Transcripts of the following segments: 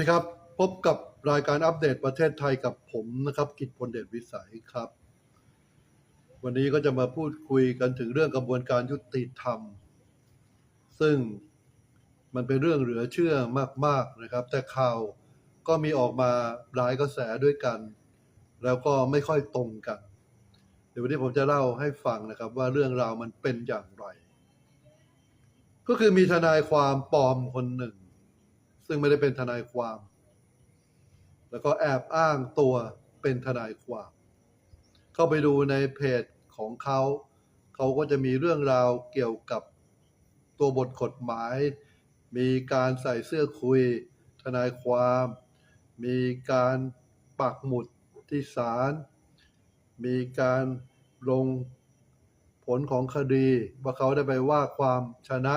ดีครับ พบกับรายการอัปเดตประเทศไทยกับผมนะครับ กิตพลเดชวิสัยครับ วันนี้ก็จะมาพูดคุยกันถึงเรื่องกระบวนการยุติธรรม ซึ่งมันเป็นเรื่องเหลือเชื่อมาก ๆนะครับ แต่ข่าวก็มีออกมาหลายกระแสด้วยกัน แล้วก็ไม่ค่อยตรงกัน เดี๋ยววันนี้ผมจะเล่าให้ฟังนะครับ ว่าเรื่องราวมันเป็นอย่างไร ก็คือมีทนายความปลอมคนหนึ่ง ซึ่งไม่ได้เป็นทนายความ แล้วก็แอบอ้างตัวเป็นทนายความ เข้าไปดูในเพจของเขาเขาก็จะมีเรื่องราวเกี่ยวกับตัวบทกฎหมาย มีการใส่เสื้อคุย ทนายความ มีการปักหมุดที่ศาลมีการลงผลของคดี ว่าเขาได้ไปว่าความชนะ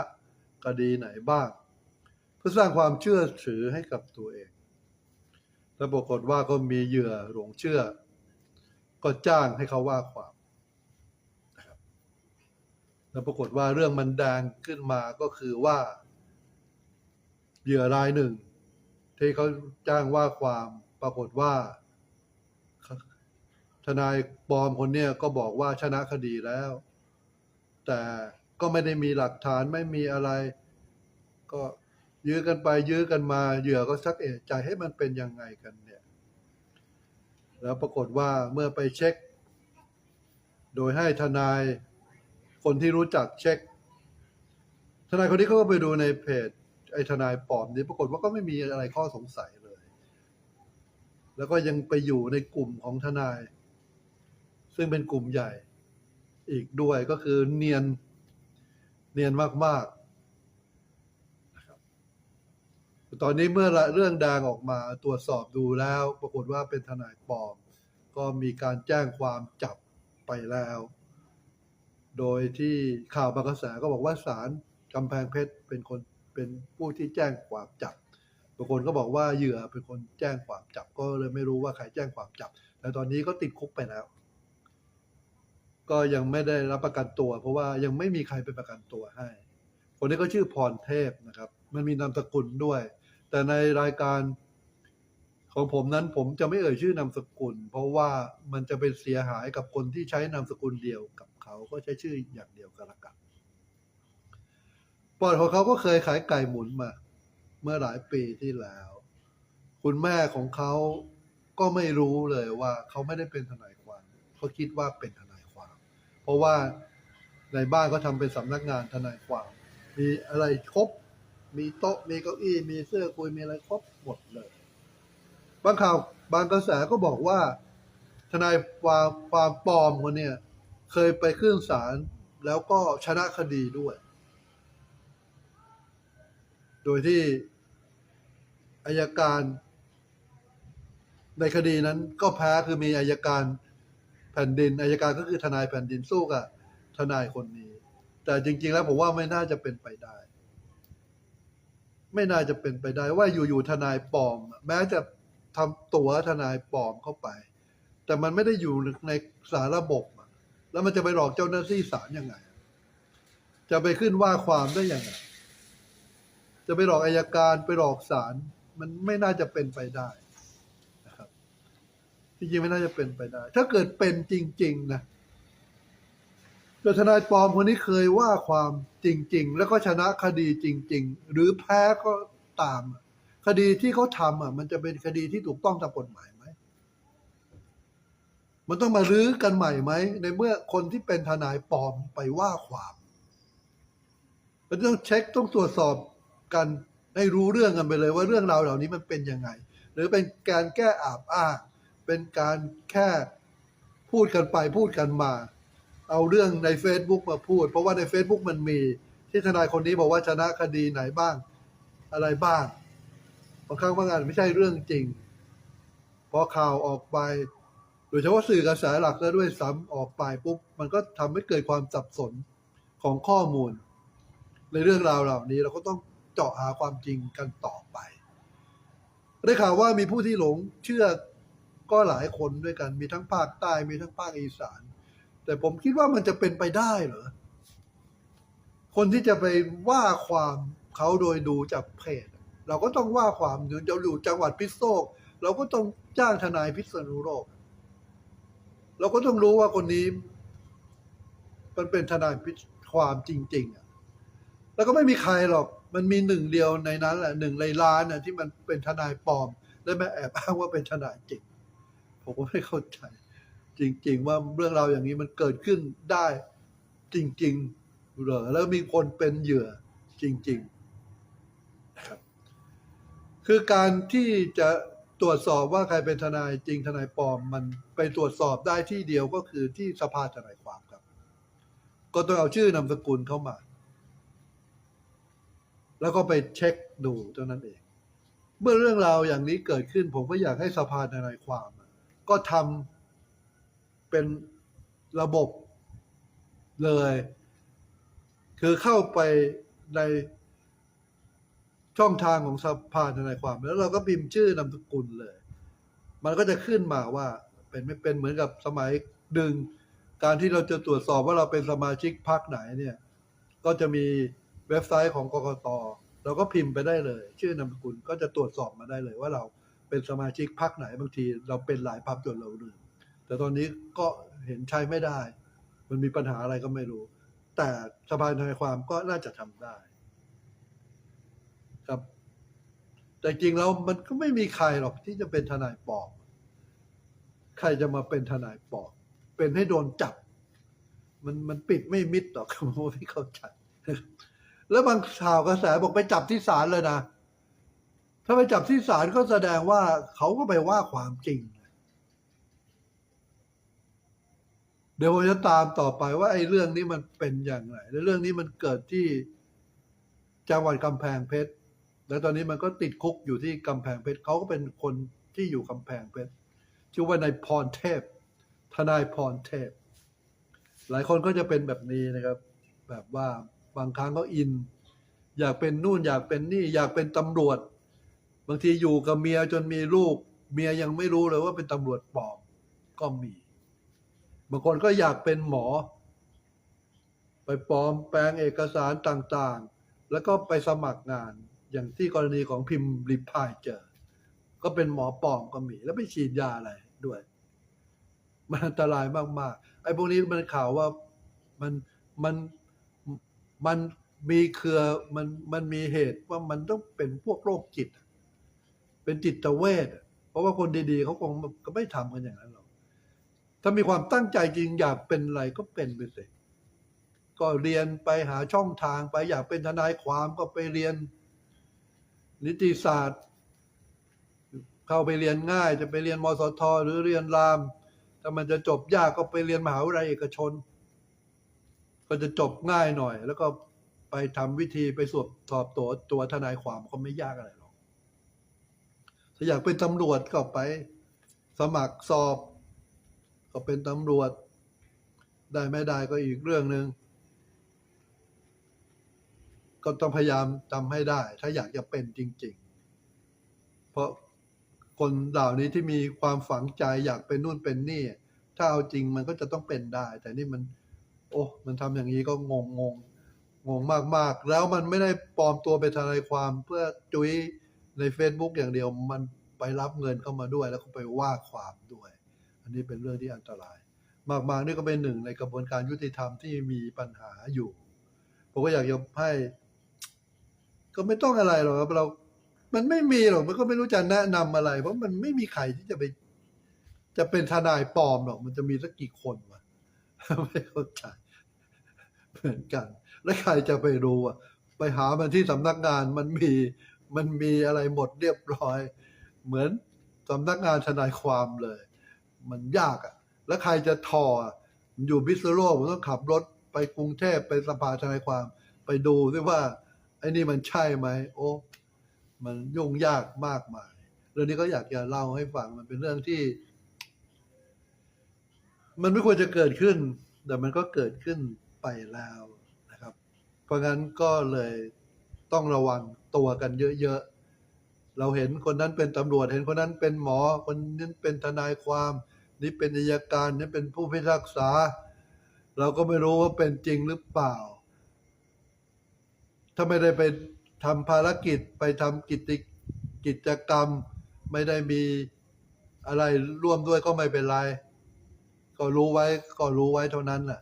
คดีไหนบ้าง พื่อสร้างความเชื่อถือให้กับตัวเอง แล้วปรากฏว่าก็มีเหยื่อหลงเชื่อ ก็จ้างให้เขาว่าความนะครับแล้วปรากฏว่าเรื่องมันแดงขึ้นมาก็คือว่า เหยื่อรายหนึ่ง ที่เขาจ้างว่าความปรากฏว่าทนายปลอมคนเนี้ยก็บอกว่าชนะคดีแล้ว แต่ก็ไม่ได้มีหลักฐานไม่มีอะไร ก็ ยื้อกันไปยื้อกันมาเหยื่อก็ชักเอะใจให้มันเป็นยังไงกันเนี่ย แล้วปรากฏว่าเมื่อไปเช็ค โดยให้ทนายคนที่รู้จักเช็ค ทนายคนนี้เขาก็ไปดูในเพจไอ้ทนายปลอมนี่ปรากฏว่าก็ไม่มีอะไรข้อสงสัยเลย แล้วก็ยังไปอยู่ในกลุ่มของทนาย ซึ่งเป็นกลุ่มใหญ่ อีกด้วยก็คือเนียนเนียนมากๆนะครับ ตอนนี้เมื่อเรื่องดังออกมาตรวจสอบดูแล้ว ปรากฏว่าเป็นทนายปลอม ก็มีการแจ้งความจับไปแล้ว โดยที่ข่าวบางกระแสก็บอกว่าศาลกำแพงเพชรเป็นคนเป็นผู้ที่แจ้งความจับบางคนก็บอกว่าเหยื่อเป็นคนแจ้งความจับก็เลยไม่รู้ว่าใครแจ้งความจับ แต่ตอนนี้ก็ติดคุกไปแล้ว ก็ยังไม่ได้รับประกันตัว เพราะว่ายังไม่มีใครไปประกันตัวให้ คนนี้ก็ชื่อพรเทพนะครับ มันมีนามสกุลด้วย แต่ในรายการของผมนั้นผมจะไม่เอ่ยชื่อนามสกุล เพราะว่ามันจะเป็นเสียหายกับคนที่ใช้นามสกุลเดียวกับเขาก็ใช้ชื่ออย่างเดียวกันละกันปอดของเขาก็เคยขายไก่หมุนมา เมื่อหลายปีที่แล้ว คุณแม่ของเขาก็ไม่รู้เลยว่าเขาไม่ได้เป็นทนายความเขาคิดว่าเป็นทนายความ เพราะว่าในบ้านก็ทำเป็นสำนักงานทนายความ มีอะไรครบ มีโต๊ะ มีเก้าอี้ มีเสื้อคุย มีอะไรครบหมดเลย บางข่าวบางกระแสก็บอกว่า ทนายความความปลอมคนเนี่ย เคยไปขึ้นศาลแล้วก็ชนะคดีด้วย โดยที่อายการ ในคดีนั้นก็แพ้คือมีอายการแผ่นดินอายการก็คือทนายแผ่นดินสู้กับทนายคนนี้ แต่จริง ๆ แล้วผมว่าไม่น่าจะเป็นไปได้ ไม่น่าจะเป็นไปได้ว่าอยู่ๆทนายปลอม แม้จะทำตัวทนายปลอมเข้าไป แต่มันไม่ได้อยู่ในสารระบบ แล้วมันจะไปหลอกเจ้าหน้าที่ศาลยังไง จะไปขึ้นว่าความได้ยังไง จะไปหลอกอายการไปหลอกศาลมันไม่น่าจะเป็นไปได้นะครับจริงๆไม่น่าจะเป็นไปได้ ถ้าเกิดเป็นจริง ๆ นะ แต่ทนายปลอมคนนี้เคยว่าความจริง ๆ แล้วก็ชนะคดีจริง ๆ หรือแพ้ก็ตาม คดีที่เขาทำอะ มันจะเป็นคดีที่ถูกต้องตามกฎหมายไหม มันต้องมารื้อกันใหม่ไหม ในเมื่อคนที่เป็นทนายปลอมไปว่าความมันต้องเช็คต้องตรวจสอบกันให้รู้เรื่องกันไปเลยว่าเรื่องราวเหล่านี้มันเป็นยังไง หรือเป็นการแก้อาบอ้างเป็นการแค่พูดกันไปพูดกันมา เอาเรื่องใน Facebook มาพูด เพราะว่าใน Facebook มันมีที่ทนายคนนี้บอกว่าชนะคดีไหนบ้าง อะไรบ้างบางครั้งบางงานไม่ใช่เรื่องจริงพอข่าวออกไปโดยเฉพาะสื่อกระแสหลักแล้วด้วยซ้ำออกไปปุ๊บมันก็ทำให้เกิดความสับสนของข้อมูล ในเรื่องราวเหล่านี้เราก็ต้องเจาะหาความจริงกันต่อไป ได้ข่าวว่ามีผู้ที่หลงเชื่อก็หลายคนด้วยกัน มีทั้งภาคใต้มีทั้งภาคอีสาน แต่ผมคิดว่ามันจะเป็นไปได้เหรอ คนที่จะไปว่าความเขาโดยดูจากเพจ เราก็ต้องว่าความถึงจะอยู่จังหวัดพิษณุโลกเราก็ต้องจ้างทนายพิษณุโลก เราก็ต้องรู้ว่าคนนี้ มันเป็นทนายพิษความจริง ๆอะแล้วก็ไม่มีใครหรอก มันมีหนึ่งเดียวในนั้นแหละหนึ่งในล้านน่ะที่มันเป็นทนายปลอม และมาแอบอ้างว่าเป็นทนายจริงผมก็ไม่เข้าใจ จริง ๆ ว่าเรื่องราวอย่างนี้มันเกิดขึ้นได้จริงๆเหรอแล้วมีคนเป็นเหยื่อจริงๆนะครับคือการที่จะตรวจสอบว่าใครเป็นทนายจริงทนายปลอมมันไปตรวจสอบได้ที่เดียวก็คือที่สภาทนายความครับ ก็ต้องเอาชื่อนามสกุลเข้ามา แล้วก็ไปเช็คดูเท่านั้นเอง เมื่อเรื่องราวอย่างนี้เกิดขึ้น ผมก็อยากให้สภาทนายความ ก็ทำ เป็นระบบเลย คือเข้าไปในช่องทางของสภาทนายความ แล้วเราก็พิมพ์ชื่อนามสกุลเลย มันก็จะขึ้นมาว่าเป็นไม่เป็นเหมือนกับสมัยดึง การที่เราจะตรวจสอบว่าเราเป็นสมาชิกพรรคไหนเนี่ย ก็จะมีเว็บไซต์ของกกตเราก็พิมพ์ไปได้เลย ชื่อนามสกุลก็จะตรวจสอบมาได้เลยว่าเราเป็นสมาชิกพรรคไหนบางที เราเป็นหลายพรรคจนเราลืม แต่ตอนนี้ก็เห็นใช้ไม่ได้ มันมีปัญหาอะไรก็ไม่รู้ แต่สภาทนายความก็น่าจะทำได้ ครับ แต่จริงแล้วมันก็ไม่มีใครหรอกที่จะเป็นทนายปลอมใครจะมาเป็นทนายปลอมเป็นให้โดนจับ มันมันปิดไม่มิดหรอกผมไม่เข้าใจแล้วบางข่าวกระแสบอกไปจับที่ศาลเลยนะ ถ้าไปจับที่ศาลก็แสดงว่าเขาก็ไปว่าความจริง เดี๋ยวผมจะตามต่อไปว่าไอ้เรื่องนี้มันเป็นอย่างไรและเรื่องนี้มันเกิดที่จังหวัดกำแพงเพชร แล้วตอนนี้มันก็ติดคุกอยู่ที่กำแพงเพชรเขาก็เป็นคนที่อยู่กำแพงเพชรชื่อว่านายพรเทพ ทนายพรเทพ หลายคนก็จะเป็นแบบนี้นะครับ แบบว่าบางครั้งก็อิน อยากเป็นนู่นอยากเป็นนี่ อยากเป็นตำรวจ บางทีอยู่กับเมียจนมีลูก เมียยังไม่รู้เลยว่าเป็นตำรวจปลอมก็มี บางคนก็อยากเป็นหมอ ไปปลอมแปลงเอกสารต่างๆ แล้วก็ไปสมัครงาน อย่างที่กรณีของพิมพ์ริพายเจอ ก็เป็นหมอปลอมก็มี แล้วไปฉีดยาอะไรด้วย มันอันตรายมากๆ ไอ้พวกนี้มันข่าวว่ามันมันมันมีเครือมันมันมีเหตุว่ามันต้องเป็นพวกโรคจิต เป็นจิตเวชเพราะว่าคนดีๆเขาคงก็ไม่ทำกันอย่างนั้นหรอก ถ้ามีความตั้งใจจริงอยากเป็นอะไรก็เป็นไปสิก็เรียนไปหาช่องทางไปอยากเป็นทนายความก็ไปเรียน นิติศาสตร์ เข้าไปเรียนง่าย จะไปเรียนมสท หรือเรียนรามถ้ามันจะจบยากก็ไปเรียนมหาวิทยาลัยเอกชน ก็จะจบง่ายหน่อย แล้วก็ไปทำวิธีไปสอบสอบตัวตัวทนายความก็ไม่ยากอะไรหรอกถ้าอยากเป็นตำรวจก็ไปสมัครสอบ ก็เป็นตำรวจ ได้ไม่ได้ก็อีกเรื่องหนึ่งก็ต้องพยายามทำให้ได้ ถ้าอยากจะเป็นจริง ๆ เพราะคนเหล่านี้ที่มีความฝังใจอยากเป็นนู่นเป็นนี่ ถ้าเอาจริงมันก็จะต้องเป็นได้ แต่นี่มัน โอ้มันทำอย่างนี้ก็งงงงงงมากๆ แล้วมันไม่ได้ปลอมตัวเป็นทนายความเพื่อจุ้ยใน Facebook อย่างเดียวมันไปรับเงินเข้ามาด้วย แล้วก็ไปว่าความด้วย อันนี้เป็นเรื่องที่อันตราย มากๆนี่ก็เป็นหนึ่งในกระบวนการยุติธรรมที่มีปัญหาอยู่ ผมก็อยากจะให้ ก็ไม่ต้องอะไรหรอกครับเรา มันไม่มีหรอกมันก็ไม่รู้จะแนะนำอะไร เพราะมันไม่มีใครที่จะไป จะเป็นทนายปลอมหรอก มันจะมีสักกี่คนวะไม่เข้าใจเหมือนกัน แล้วใครจะไปรู้อะ ไปหามันที่สำนักงานมันมีมันมีอะไรหมดเรียบร้อย เหมือนสำนักงานทนายความเลย มันยากอะ แล้วใครจะทออะผมอยู่พิษณุโลกผมต้องขับรถไปกรุงเทพไปสภาทนายความไปดูด้วยว่า ไอ้นี่มันใช่ไหมโอ้มันยุ่งยากมากมาย เรื่องนี้ก็อยากจะเล่าให้ฟังมันเป็นเรื่องที่ มันไม่ควรจะเกิดขึ้น แต่มันก็เกิดขึ้นไปแล้วนะครับ เพราะงั้นก็เลยต้องระวังตัวกันเยอะๆเราเห็นคนนั้นเป็นตำรวจ เห็นคนนั้นเป็นหมอ คนนี้เป็นทนายความ นี่เป็นอัยการนี่เป็นผู้พิพากษา เราก็ไม่รู้ว่าเป็นจริงหรือเปล่า ถ้าไม่ได้ไปทำภารกิจไปทำกิจกิจกรรม ไม่ได้มีอะไรร่วมด้วยก็ไม่เป็นไร ก็รู้ไว้ก็รู้ไว้เท่านั้นแหละ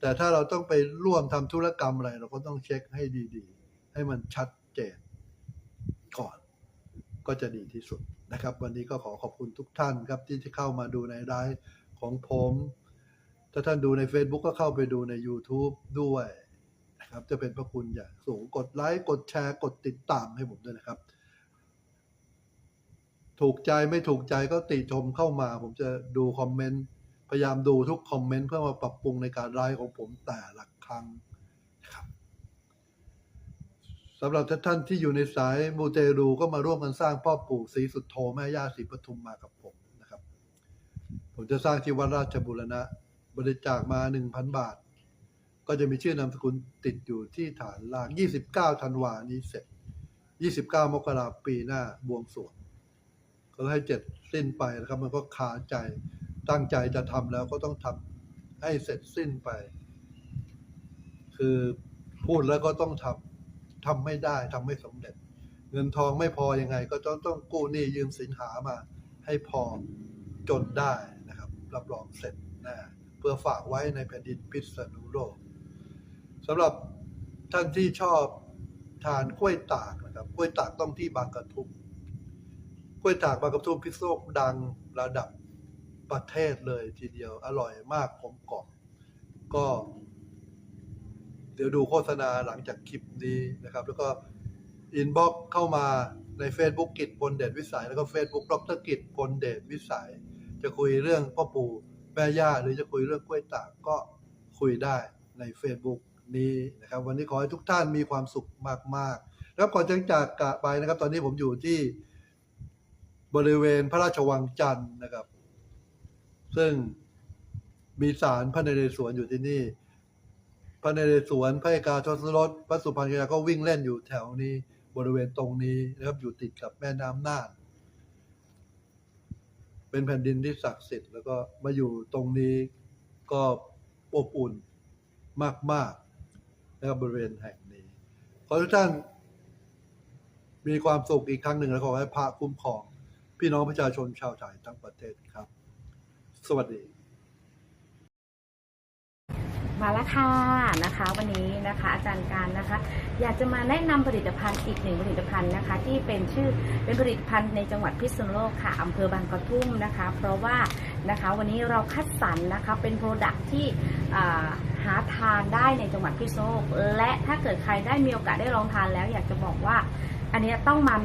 แต่ถ้าเราต้องไปร่วมทำธุรกรรมอะไร เราก็ต้องเช็คให้ดีๆ ให้มันชัดเจนก่อน ก็จะดีที่สุด นะครับ วันนี้ก็ขอขอบคุณทุกท่านครับที่จะเข้ามาดูในไลฟ์ของผม ถ้าท่านดูใน Facebook ก็เข้าไปดูใน YouTube ด้วยนะครับ จะเป็นพระคุณอย่างสูงกดไลค์กดแชร์กดติดตามให้ผมด้วยนะครับ ถูกใจไม่ถูกใจก็ติชมเข้ามา ผมจะดูคอมเมนต์พยายามดูทุกคอมเมนต์เพื่อมาปรับปรุงในการไลฟ์ของผมแต่ละครั้งนะครับ สำหรับท่านที่อยู่ในสายมูเตรูก็มาร่วมกันสร้างพ่อปู่ศรีสุดโธแม่ย่าศรีปทุมมากับผมนะครับ ผมจะสร้างที่วัดราชบุรณะ บริจาคมา 1,000 บาท ก็จะมีชื่อนามสกุลติดอยู่ที่ฐานล่าง 29ธันวานี้เสร็จ 29 มกราปีหน้าบวงสรวงก็ให้เจ็ดสิ้นไปนะครับ มันก็คาใจตั้งใจจะทำแล้วก็ต้องทำให้เสร็จสิ้นไป คือพูดแล้วก็ต้องทำ ทำไม่ได้ทำไม่สำเร็จ เงินทองไม่พอยังไง ก็ต้องต้องกู้หนี้ยืมสินหามา ให้พอจนได้นะครับ รับรองเสร็จนะเพื่อฝากไว้ในแผ่นดินพิษณุโลกสำหรับท่านที่ชอบทานกล้วยตากนะครับกล้วยตากต้องที่บางกระทุ่มกล้วยตากบางกระทุ่มพิษโลกดังระดับประเทศเลยทีเดียวอร่อยมากกลมกล่อมก็ เดี๋ยวดูโฆษณาหลังจากคลิปนี้นะครับ แล้วก็อินบ็อกเข้ามาใน Facebook กิจพลเดชวิสัย แล้วก็ Facebook ดรกิจพลเดชวิสัย จะคุยเรื่องพ่อปู่แม่ย่าหรือจะคุยเรื่องกล้วยตากก็คุยได้ใน Facebook นี้นะครับ วันนี้ขอให้ทุกท่านมีความสุขมากๆแล้วก่อนจะจากกะไปนะครับ ตอนนี้ผมอยู่ที่บริเวณพระราชวังจันทร์นะครับ ซึ่งมีศาลพระนเรศวรอยู่ที่นี่ พระนเรศวรพระเอกาทศรถพระสุพรรณยาก็วิ่งเล่นอยู่แถวนี้บริเวณตรงนี้นะครับอยู่ติดกับแม่น้ำน่าน เป็นแผ่นดินที่ศักดิ์สิทธิ์แล้วก็มาอยู่ตรงนี้ก็อบอุ่นมากๆนะครับบริเวณแห่งนี้ ขอทุกท่านมีความสุขอีกครั้งหนึ่งและขอให้พระคุ้มครอง พี่น้องประชาชนชาวไทยทั้งประเทศครับ สวัสดี มาแล้วค่ะนะคะ วันนี้นะคะอาจารย์การนะคะ อยากจะมาแนะนำผลิตภัณฑ์อีกหนึ่งผลิตภัณฑ์นะคะ ที่เป็นชื่อเป็นผลิตภัณฑ์ในจังหวัดพิษณุโลกค่ะอำเภอบางกระทุ่มนะคะ เพราะว่านะคะวันนี้เราคัดสรรนะคะเป็นโปรดักที่หาทานได้ในจังหวัดพิษณุโลกและถ้าเกิดใครได้มีโอกาสได้ลองทานแล้ว อยากจะบอกว่าอันนี้ต้องมัน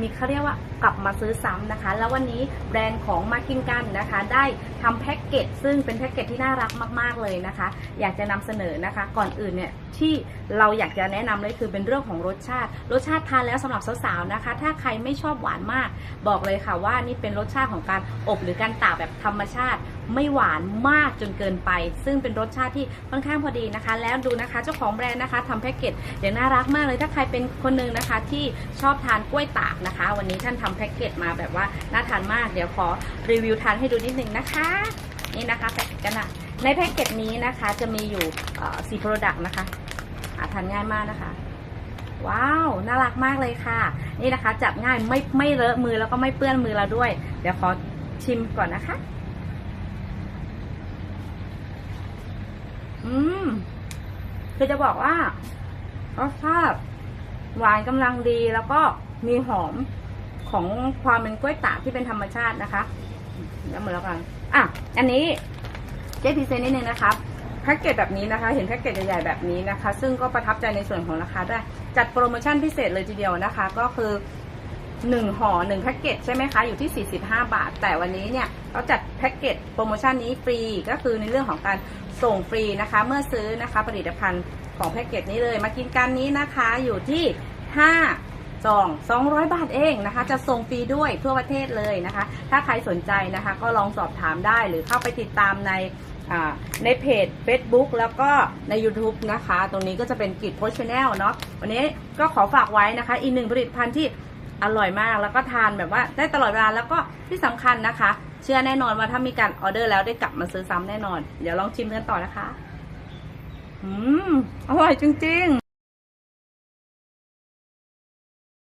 มีเขาเรียกว่ากลับมาซื้อซ้ำนะคะ แล้ววันนี้แบรนด์ของมากินกันนะคะ ได้ทำแพ็กเกจซึ่งเป็นแพ็กเกจที่น่ารักมากๆเลยนะคะ อยากจะนำเสนอนะคะ ก่อนอื่นเนี่ยที่เราอยากจะแนะนำเลยคือเป็นเรื่องของรสชาติ รสชาติทานแล้วสำหรับสาวๆนะคะ ถ้าใครไม่ชอบหวานมาก บอกเลยค่ะว่านี่เป็นรสชาติของการอบหรือการตากแบบธรรมชาติ ไม่หวานมากจนเกินไป ซึ่งเป็นรสชาติที่ค่อนข้างพอดีนะคะ แล้วดูนะคะเจ้าของแบรนด์นะคะทำแพ็กเกจอย่างน่ารักมากเลยถ้าใครเป็นคนหนึงนะคะที่ชอบทานกล้วยตากนะคะ วันนี้ท่านทำแพ็กเกจมาแบบว่าน่าทานมากเดี๋ยวขอรีวิวทานให้ดูนิดนึงนะคะนี่นะคะแพ็กกันนะในแพ็กเกจนี้นะคะจะมีอยู่สี่โปรดักต์นะคะหาทานง่ายมากนะคะว้าว น่ารักมากเลยค่ะ นี่นะคะ จับง่ายไม่ไม่เลอะมือแล้วก็ไม่เปื้อนมือเราด้วย เดี๋ยวขอชิมก่อนนะคะ อืมคือจะบอกว่ารสชาติหวานกำลังดีแล้วก็มีหอมของความเป็นกล้วยตากที่เป็นธรรมชาตินะคะเดี๋ยวมือแล้วกันอะ อันนี้เจ๊พีเซนนิดนึงนะคะแพ็กเกจแบบนี้นะคะ เห็นแพ็กเกจใหญ่ๆแบบนี้นะคะ ซึ่งก็ประทับใจในส่วนของราคาด้วยจัดโปรโมชั่นพิเศษเลยทีเดียวนะคะ ก็คือ หนึ่งห่อหนึ่งแพ็กเกจใช่ไหมคะ อยู่ที่ 45 บาท แต่วันนี้เนี่ยเราจัดแพ็กเกจโปรโมชั่นนี้ฟรีก็คือในเรื่องของการส่งฟรีนะคะ เมื่อซื้อนะคะผลิตภัณฑ์ของแพ็กเกจนี้เลย มากินกันนี้นะคะอยู่ที่ 5ซอง200 บาทเองนะคะ จะส่งฟรีด้วยทั่วประเทศเลยนะคะ ถ้าใครสนใจนะคะก็ลองสอบถามได้หรือเข้าไปติดตามในในเพจ Facebook แล้วก็ใน YouTube นะคะ ตรงนี้ก็จะเป็นกิจโพสชแนลเนาะวันนี้ก็ขอฝากไว้นะคะ อีกหนึ่งผลิตภัณฑ์ที่ อร่อยมากแล้วก็ทานแบบว่าได้ตลอดเวลาแล้วก็ที่สำคัญนะคะ เชื่อแน่นอนว่าถ้ามีการออเดอร์แล้วได้กลับมาซื้อซ้ำแน่นอน เดี๋ยวลองชิมกันต่อนะคะ อืม อร่อยจริง ๆ